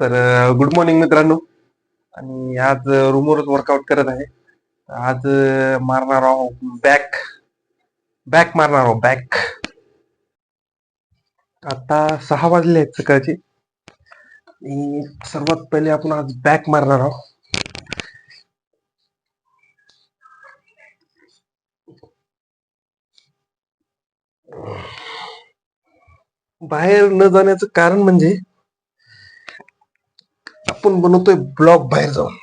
तर good morning मित्रांनो. आणि आज रूमवरच वर्कआउट करत आहे. आज मारणार आहोत बॅक बॅक मारणार आहोत बॅक आता सहा वाजले आहेत सकाळचे. आणि सर्वात पहिले आपण आज बॅक मारणार आहोत. बाहेर न जाण्याचं कारण म्हणजे आपण बनवतोय ब्लॉक बाहेर जाऊन.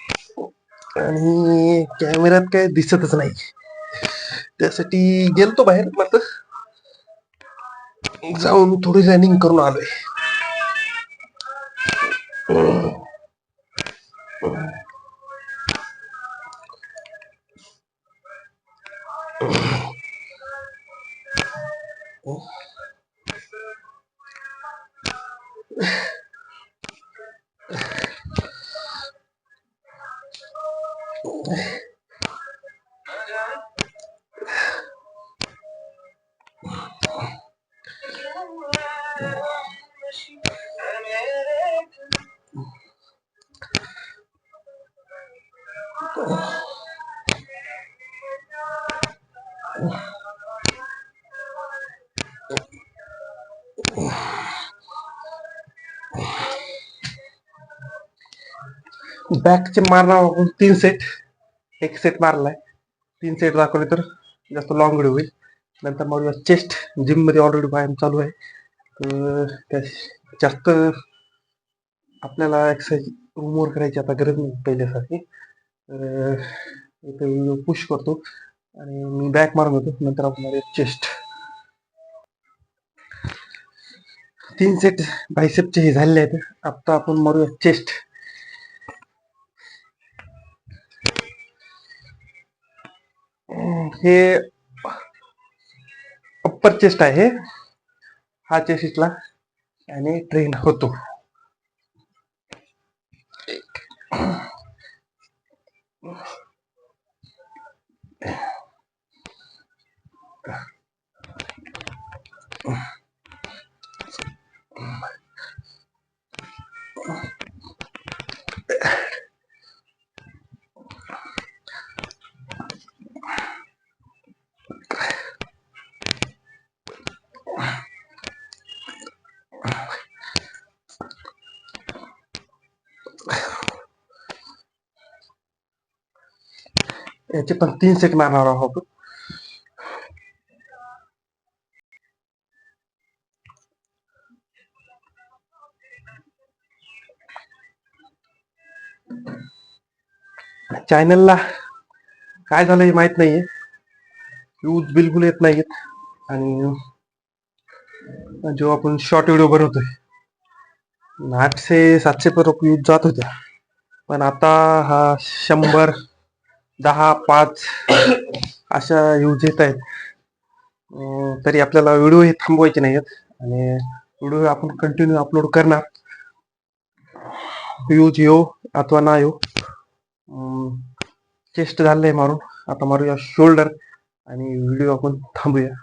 आणि कॅमेऱ्यात काय दिसतच नाही. त्यासाठी गेलतो बाहेर मात्र जाऊन थोडी रनिंग करून आलोय. बॅकचे मारणार आपण तीन सेट एक सेट मारलाय. तीन सेट दाखवले तर जास्त लॉंग व्हिडिओ होईल. नंतर मग चेस्ट जिममध्ये ऑलरेडी व्यायाम चालू आहे. तर त्या जास्त आपल्याला एक्सरसाइज रूमवर करायची आता गरज नाही पहिल्यासारखी. तर व्हिडिओ पुश करतो. आणि मी बॅक मारून होतो. नंतर आपण चेस्ट तीन सेट बायसेपचे हे झालेले आहेत. आता आपण मारूया चेस्ट हे अप्पर चेस्ट आहे. हा चेस्ट इथला आणि ट्रेन होतो. याचे पण तीन सेट मारणार आहोत चॅनलला काय झालं हे माहीत नाहीये. व्ह्यूज बिलकुल येत नाहीयेत. आणि जेव्हा आपण शॉर्ट व्हिडिओ बनवतोय आठशे सातशे पर व्ह्यूज जात होत्या पण आता हा शंभर दहा पाच अशा व्ह्यूज येत आहेत. तरी आपल्याला व्हिडिओ हे थांबवायचे नाहीत आणि व्हिडिओ आपण कंटिन्यू अपलोड करणार. व्ह्यूज येऊ अथवा ना येऊ. चेस्ट झालंय मारून. आता मारूया शोल्डर आणि व्हिडिओ आपण थांबूया.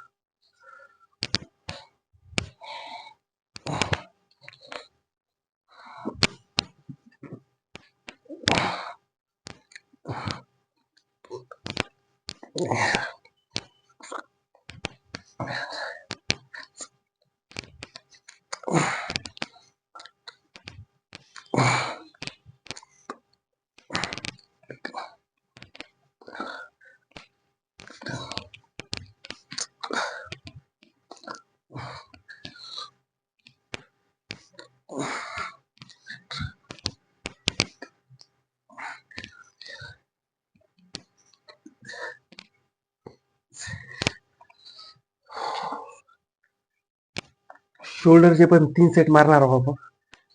शोल्डरचे पण तीन सेट मारणार आहोत आपण.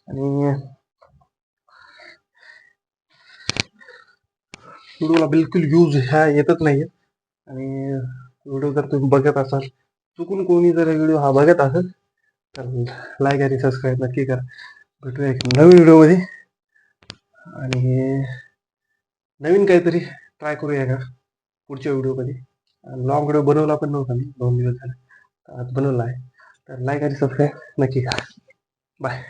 आणि व्हिडिओला बिलकुल यूज ह्या येतच नाहीये. आणि व्हिडिओ जर तुम्ही बघत असाल चुकून कोणी जर व्हिडिओ हा बघत असेल तर लाईक आणि सबस्क्राईब नक्की करा. भेटूया एक नवीन व्हिडिओमध्ये आणि नवीन काहीतरी ट्राय करूया का? पुढच्या व्हिडिओमध्ये लॉंग व्हिडिओ बनवला पण नव्हता मी दोन दिवस झाला. आज बनवला आहे. तर लाईक आणि सबस्क्राईब नक्की करा. बाय